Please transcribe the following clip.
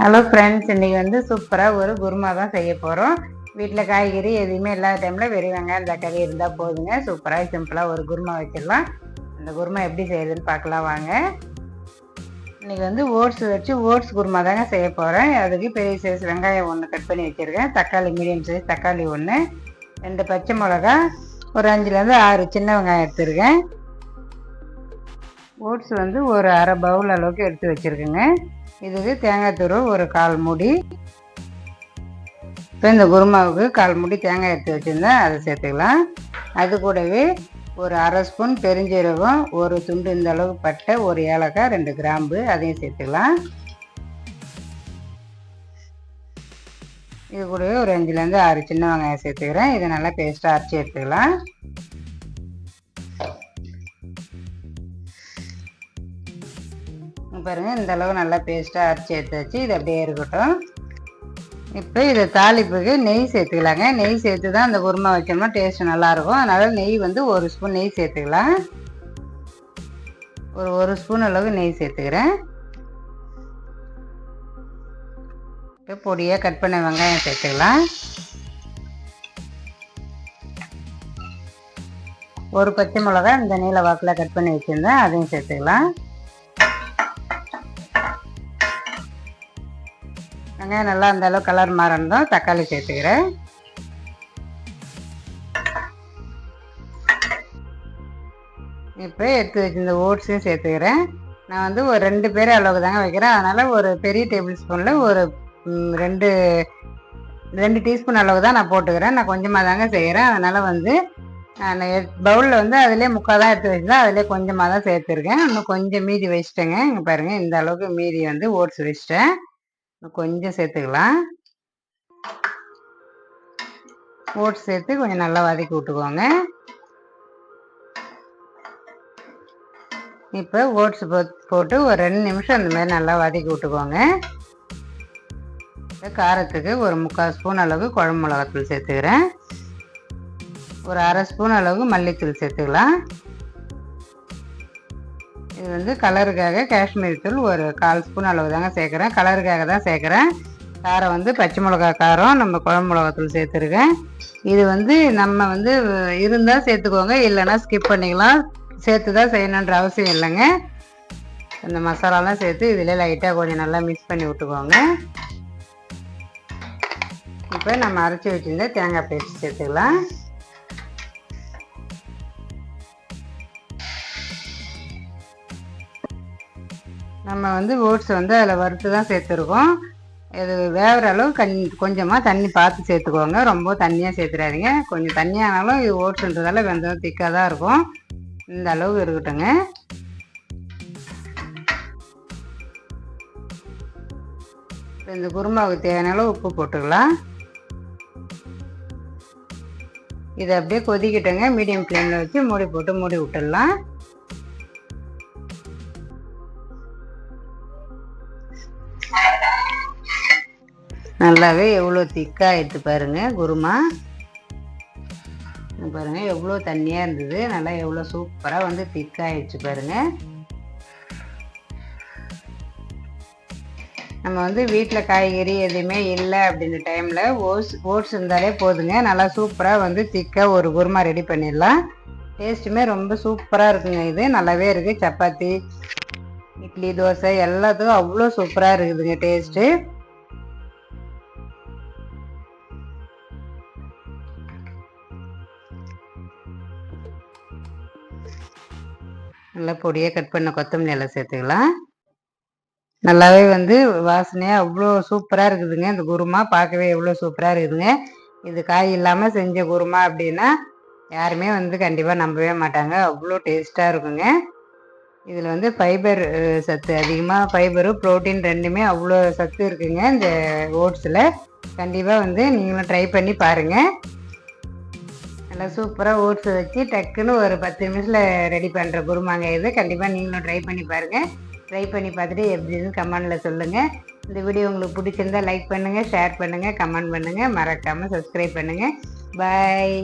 Hello friends இன்றைக்கி வந்து சூப்பராக ஒரு குருமா தான் செய்ய போகிறோம் வீட்டில் காய்கறி எதுவுமே இல்லாத டைமில் வெறும் வெங்காயம் தக்காளி இருந்தால் போதுங்க. சூப்பராக சிம்பிளாக ஒரு குருமா வச்சிடலாம். அந்த குருமா எப்படி செய்யுதுன்னு பார்க்கலாம் வாங்க. இன்றைக்கி வந்து ஓட்ஸ் வச்சு ஓட்ஸ் குருமா தாங்க செய்ய போகிறேன் அதுக்கு பெரிய சைஸ் வெங்காயம் ஒன்று கட் பண்ணி வச்சுருக்கேன். தக்காளி மீடியம் சைஸ் தக்காளி ஒன்று ரெண்டு பச்சை மிளகா ஒரு அஞ்சுலேருந்து ஆறு சின்ன வெங்காயம் எடுத்துருக்கேன். ஓட்ஸ் வந்து ஒரு அரை பவுல் அளவுக்கு எடுத்து வச்சுருக்கேங்க. இதுக்கு தேங்காய் துரு ஒரு கால் மூடி. இப்போ இந்த குருமாவுக்கு கால் மூடி தேங்காய் எடுத்து வச்சுருந்தேன் அதை சேர்த்துக்கலாம். அது கூடவே ஒரு அரை ஸ்பூன் பெருஞ்சீரகம் ஒரு துண்டு இந்த அளவு பட்டை ஒரு ஏலக்காய் ரெண்டு கிராம்பு அதையும் சேர்த்துக்கலாம். இது கூடவே ஒரு அஞ்சுலேருந்து ஆறு சின்ன வெங்காயம் சேர்த்துக்கிறேன். இதை நல்லா பேஸ்ட்டாக அரைச்சி எடுத்துக்கலாம். பாருங்கள் இந்த அளவு நல்லா பேஸ்ட்டாக அரைச்சி எடுத்தாச்சு. இது அப்படியே இருக்கட்டும். இப்போ இதை தாளிப்புக்கு நெய் சேர்த்துக்கலாங்க. நெய் சேர்த்து தான் அந்த குருமா வைக்கணும்னா டேஸ்ட் நல்லாயிருக்கும். அதனால் நெய் வந்து ஒரு ஸ்பூன் நெய் சேர்த்துக்கலாம். ஒரு ஒரு ஸ்பூன் அளவு நெய் சேர்த்துக்கிறேன். இப்போ பொடியாக கட் பண்ண வெங்காயம் சேர்த்துக்கலாம். ஒரு பச்சை மிளகா இந்த நீல வாக்கில் கட் பண்ணி வச்சுருந்தேன். அதையும் சேர்த்துக்கலாம். வெங்காயம் நல்லா அந்த அளவு கலர் மாறணும். தக்காளி சேர்த்துக்கிறேன். இப்போ எடுத்து வச்சிருந்த ஓட்ஸையும் சேர்த்துக்கிறேன். நான் வந்து ஒரு ரெண்டு பேர் அளவுக்கு தாங்க வைக்கிறேன். அதனால் ஒரு பெரிய டேபிள் ஸ்பூனில் ஒரு ரெண்டு ரெண்டு டீஸ்பூன் அளவு தான் நான் போட்டுக்கிறேன். நான் கொஞ்சமாக தாங்க செய்கிறேன் அதனால் வந்து நான் பவுலில் வந்து அதிலே முக்கால் தான் எடுத்து வச்சுருந்தேன். அதிலே கொஞ்சமாக தான் சேர்த்துருக்கேன். இன்னும் கொஞ்சம் மீதி வச்சுட்டேங்க. இங்கே பாருங்கள் இந்த அளவுக்கு மீதி வந்து ஓட்ஸ் வச்சுட்டேன். கொஞ்சம் சேர்த்துக்கலாம். ஓட்ஸ் சேர்த்து கொஞ்சம் நல்லா வதக்கி விட்டுக்கோங்க. இப்போ ஓட்ஸ் போட்டு ஒரு ரெண்டு நிமிஷம் அந்த மாதிரி நல்லா வதக்கி விட்டுக்கோங்க. காரத்துக்கு ஒரு முக்கால் ஸ்பூன் அளவு குழம்பு மிளகாத்தூள் சேர்த்துக்கிறேன். ஒரு அரை ஸ்பூன் அளவு மல்லித்தூள் சேர்த்துக்கலாம். இது வந்து கலருக்காக காஷ்மீர் தூள் ஒரு கால் ஸ்பூன் அளவு தாங்க சேர்க்குறேன். கலருக்காக தான் சேர்க்குறேன். காரம் வந்து பச்சை மிளகா காரம் நம்ம குழம்பு மிளகாத்தூள் சேர்த்துருக்கேன். இது வந்து நம்ம வந்து இருந்தால் சேர்த்துக்கோங்க இல்லைன்னா ஸ்கிப் பண்ணிக்கலாம். சேர்த்து தான் செய்யணுன்ற அவசியம் இல்லைங்க. இந்த மசாலாலாம் சேர்த்து இதில் லைட்டாக கொஞ்சம் நல்லா மிக்ஸ் பண்ணி விட்டுக்கோங்க. இப்போ நம்ம அரைச்சி வச்சுருந்த தேங்காய் பேஸ்ட் சேர்த்துக்கலாம். நம்ம வந்து ஓட்ஸ் வந்து அதில் வறுத்து தான் சேர்த்துருக்கோம். இது வேகிற அளவு கண் கொஞ்சமாக தண்ணி பார்த்து சேர்த்துக்கோங்க. ரொம்ப தண்ணியாக சேர்த்துறாதீங்க. கொஞ்சம் தண்ணியானாலும் இது ஓட்ஸுன்றதால வெந்தம் திக்காக தான் இருக்கும். இந்த அளவு இருக்கட்டுங்க. இந்த குருமாவுக்கு தேவையான அளவு உப்பு போட்டுக்கலாம். இதை அப்படியே கொதிக்கிட்டங்க. மீடியம் ஃப்ளேமில் வச்சு மூடி போட்டு மூடி விட்டுடலாம். நல்லாவே எவ்வளோ திக்காக எடுத்து பாருங்கள் குருமா. பாருங்கள் எவ்வளோ தண்ணியாக இருந்தது. நல்லா எவ்வளோ சூப்பராக வந்து திக்காகிடுச்சு பாருங்கள் நம்ம வந்து வீட்டில் காய்கறி எதுவுமே இல்லை அப்படின்ற டைமில் ஓட்ஸ் ஓட்ஸ் இருந்தாலே போதுங்க. நல்லா சூப்பராக வந்து திக்காக ஒரு குருமா ரெடி பண்ணிடலாம். டேஸ்ட்டுமே ரொம்ப சூப்பராக இருக்குங்க இது. நல்லாவே இருக்குது சப்பாத்தி இட்லி தோசை எல்லாத்துக்கும் அவ்வளோ சூப்பராக இருக்குதுங்க டேஸ்ட்டு. நல்லா பொடியாக கட் பண்ண கொத்தமல்லி எல்லாம் சேர்த்துக்கலாம். நல்லாவே வந்து வாசனையாக அவ்வளோ சூப்பராக இருக்குதுங்க. இந்த குருமா பார்க்கவே எவ்வளோ சூப்பராக இருக்குதுங்க. இது காய் இல்லாமல் செஞ்ச குருமா அப்படின்னா யாருமே வந்து கண்டிப்பாக நம்பவே மாட்டாங்க. அவ்வளோ டேஸ்ட்டாக இருக்குங்க. இதில் வந்து ஃபைபர் சத்து அதிகமாக ஃபைபரு ப்ரோட்டீன் ரெண்டுமே அவ்வளோ சத்து இருக்குங்க. இந்த ஓட்ஸில் கண்டிப்பாக வந்து நீங்களும் ட்ரை பண்ணி பாருங்கள் நல்லா சூப்பராக ஓட்ஸ் வச்சு டக்குன்னு ஒரு பத்து நிமிஷத்தில் ரெடி பண்ணுற குருமாங்க இது. கண்டிப்பாக நீங்களும் ட்ரை பண்ணி பாருங்கள் ட்ரை பண்ணி பார்த்துட்டு எப்படின்னு கமெண்டில் சொல்லுங்கள் இந்த வீடியோ உங்களுக்கு பிடிச்சிருந்தா லைக் பண்ணுங்கள் ஷேர் பண்ணுங்கள் கமெண்ட் பண்ணுங்கள் மறக்காமல் சப்ஸ்கிரைப் பண்ணுங்கள் பாய்